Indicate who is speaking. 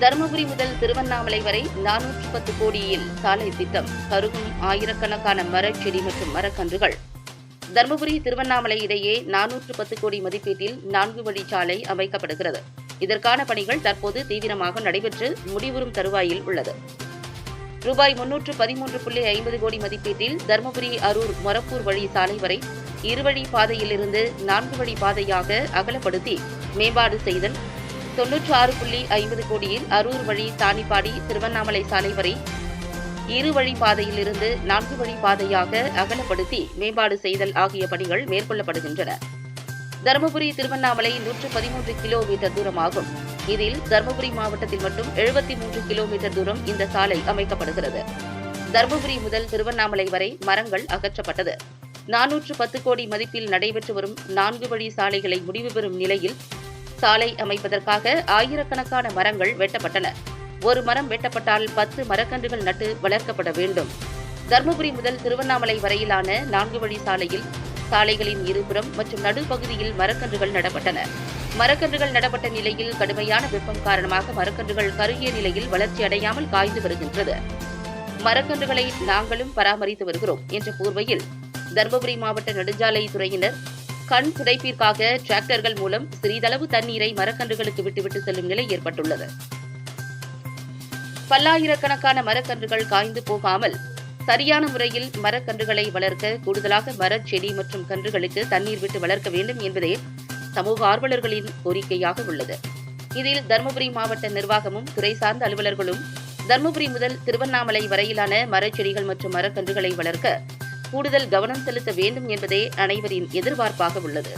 Speaker 1: தருமபுரி முதல் திருவண்ணாமலை வரை நானூற்று பத்து கோடியில் சாலை திட்டம் கருகும் ஆயிரக்கணக்கான மரச்செடி மற்றும் மரக்கன்றுகள். தருமபுரி திருவண்ணாமலை இடையே நானூற்று பத்து கோடி மதிப்பீட்டில் நான்கு வழிச்சாலை அமைக்கப்படுகிறது. இதற்கான பணிகள் தற்போது தீவிரமாக நடைபெற்று முடிவுறும் தருவாயில் உள்ளது. ரூபாய் முன்னூற்று பதிமூன்று புள்ளி ஐம்பது கோடி மதிப்பீட்டில் தருமபுரி அரூர் மொரப்பூர் வழி சாலை வரை இருவழி பாதையிலிருந்து நான்கு வழி பாதையாக அகலப்படுத்தி மேம்பாடு செய்தல் தொன்னூற்று ஆறு புள்ளி ஐம்பது கோடியில் அரூர் வழி தானிப்பாடி திருவண்ணாமலை சாலை வரை இரு வழி பாதையிலிருந்து நான்கு வழி பாதையாக அகலப்படுத்தி மேம்பாடு செய்தல் ஆகிய பணிகள் மேற்கொள்ளப்படுகின்றன. தருமபுரி திருவண்ணாமலை நூற்று பதிமூன்று கிலோமீட்டர் தூரமாகும். இதில் தருமபுரி மாவட்டத்தில் மட்டும் எழுபத்தி மூன்று கிலோமீட்டர் தூரம் இந்த சாலை அமைக்கப்படுகிறது. தருமபுரி முதல் திருவண்ணாமலை வரை மரங்கள் அகற்றப்பட்டது. நானூற்று பத்து கோடி மதிப்பில் நடைபெற்று வரும் நான்கு வழி சாலைகளை முடிவு பெறும் நிலையில் சாலை அமைப்பதற்காக ஆயிரக்கணக்கான மரங்கள் வெட்டப்பட்டன. ஒரு மரம் வெட்டப்பட்டால் பத்து மரக்கன்றுகள் நட்டு வளர்க்கப்பட வேண்டும். தருமபுரி முதல் திருவண்ணாமலை வரையிலான நான்கு வழி சாலையில் சாலைகளின் இருபுறம் மற்றும் நடுப்பகுதியில் மரக்கன்றுகள் நடப்பட்டன. மரக்கன்றுகள் நடப்பட்ட நிலையில் கடுமையான வெப்பம் காரணமாக மரக்கன்றுகள் கருகிய நிலையில் வளர்ச்சி அடையாமல் காய்ந்து வருகின்றது. மரக்கன்றுகளை நாங்களும் பராமரித்து வருகிறோம் என்ற கூர்வையில் தருமபுரி மாவட்ட நெடுஞ்சாலை துறையினர் கண் துடைப்பிற்காக டிராக்டர்கள் மூலம் சிறிதளவு தண்ணீரை மரக்கன்றுகளுக்கு விட்டுவிட்டு செல்லும் நிலை ஏற்பட்டுள்ளது. பல்லாயிரக்கணக்கான மரக்கன்றுகள் காய்ந்து போகாமல் சரியான முறையில் மரக்கன்றுகளை வளர்க்க கூடுதலாக மரச்செடி மற்றும் கன்றுகளுக்கு தண்ணீர் விட்டு வளர்க்க வேண்டும் என்பதே சமூக ஆர்வலர்களின் கோரிக்கையாக உள்ளது. இதில் தருமபுரி மாவட்ட நிர்வாகமும் துறை சார்ந்த அலுவலர்களும் தருமபுரி முதல் திருவண்ணாமலை வரையிலான மரச்செடிகள் மற்றும் மரக்கன்றுகளை வளர்க்க கூடுதல் கவனம் செலுத்த வேண்டும் என்பதே அனைவரின் எதிர்பார்ப்பாக உள்ளது.